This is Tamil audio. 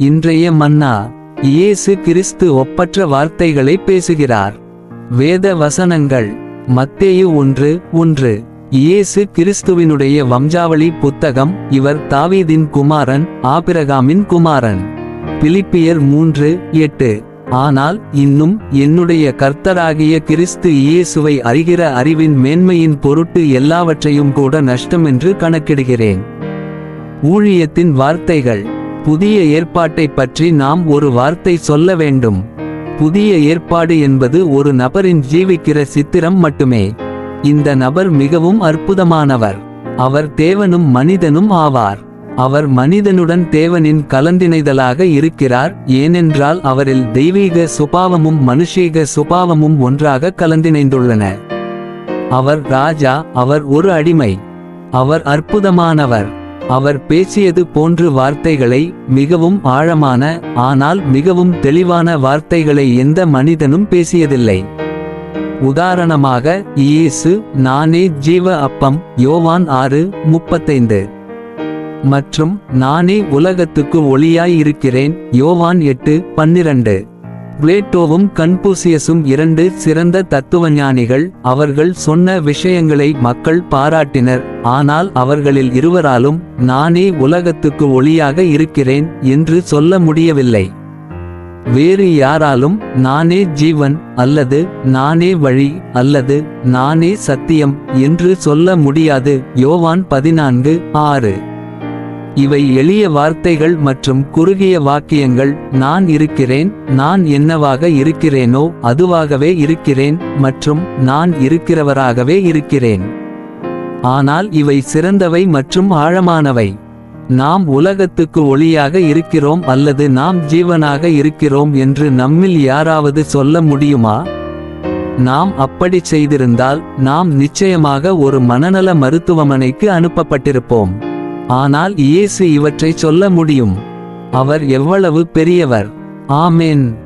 இன்றைய மன்னா இயேசு கிறிஸ்து ஒப்பற்ற வார்த்தைகளை பேசுகிறார். வேத வசனங்கள் மத்தேயு ஒன்று ஒன்று. இயேசு கிறிஸ்துவினுடைய வம்சாவளி புத்தகம் இவர் தாவீதின் குமாரன் ஆபிரகாமின் குமாரன். பிலிப்பியர் மூன்று எட்டு. ஆனால் இன்னும் என்னுடைய கர்த்தராகிய கிறிஸ்து இயேசுவை அறிகிற அறிவின் மேன்மையின் பொருட்டு எல்லாவற்றையும் கூட நஷ்டமென்று கணக்கிடுகிறேன். ஊழியத்தின் வார்த்தைகள் புதிய ஏற்பாட்டைப் பற்றி நாம் ஒரு வார்த்தை சொல்ல வேண்டும். புதிய ஏற்பாடு என்பது ஒரு நபரின் ஜீவிக்கிற சித்திரம் மட்டுமே. இந்த நபர் மிகவும் அற்புதமானவர். அவர் தேவனும் மனிதனும் ஆவார். அவர் மனிதனுடன் தேவனின் கலந்திணைதலாக இருக்கிறார். ஏனென்றால் அவரில் தெய்வீக சுபாவமும் மனுஷீக சுபாவமும் ஒன்றாக கலந்திணைந்துள்ளன. அவர் ராஜா அவர் ஒரு அடிமை. அவர் அற்புதமானவர். அவர் பேசியது போன்று வார்த்தைகளை மிகவும் ஆழமான ஆனால் மிகவும் தெளிவான வார்த்தைகளை எந்த மனிதனும் பேசியதில்லை. உதாரணமாக இயேசு நானே ஜீவ அப்பம் யோவான் ஆறு முப்பத்தைந்து. மற்றும் நானே உலகத்துக்கு ஒளியாய் இருக்கிறேன் யோவான் எட்டு பன்னிரண்டு. பிளேட்டோவும் கன்பூசியஸும் இரண்டு சிறந்த தத்துவஞானிகள். அவர்கள் சொன்ன விஷயங்களை மக்கள் பாராட்டினர். ஆனால் அவர்களில் இருவராலும் நானே உலகத்துக்கு ஒளியாக இருக்கிறேன் என்று சொல்ல முடியவில்லை. வேறு யாராலும் நானே ஜீவன் அல்லது நானே வழி அல்லது நானே சத்தியம் என்று சொல்ல முடியாது. யோவான் பதினான்கு ஆறு. இவை எளிய வார்த்தைகள் மற்றும் குறுகிய வாக்கியங்கள். நான் இருக்கிறேன் நான் என்னவாக இருக்கிறேனோ அதுவாகவே இருக்கிறேன் மற்றும் நான் இருக்கிறவராகவே இருக்கிறேன். ஆனால் இவை சிறந்தவை மற்றும் ஆழமானவை. நாம் உலகத்துக்கு ஒளியாக இருக்கிறோம் அல்லது நாம் ஜீவனாக இருக்கிறோம் என்று நம்மில் யாராவது சொல்ல முடியுமா? நாம் அப்படி செய்திருந்தால் நாம் நிச்சயமாக ஒரு மனநல மருத்துவமனைக்கு அனுப்பப்பட்டிருப்போம். ஆனால் இயேசு இவற்றை சொல்ல முடியும். அவர் எவ்வளவு பெரியவர். ஆமென்.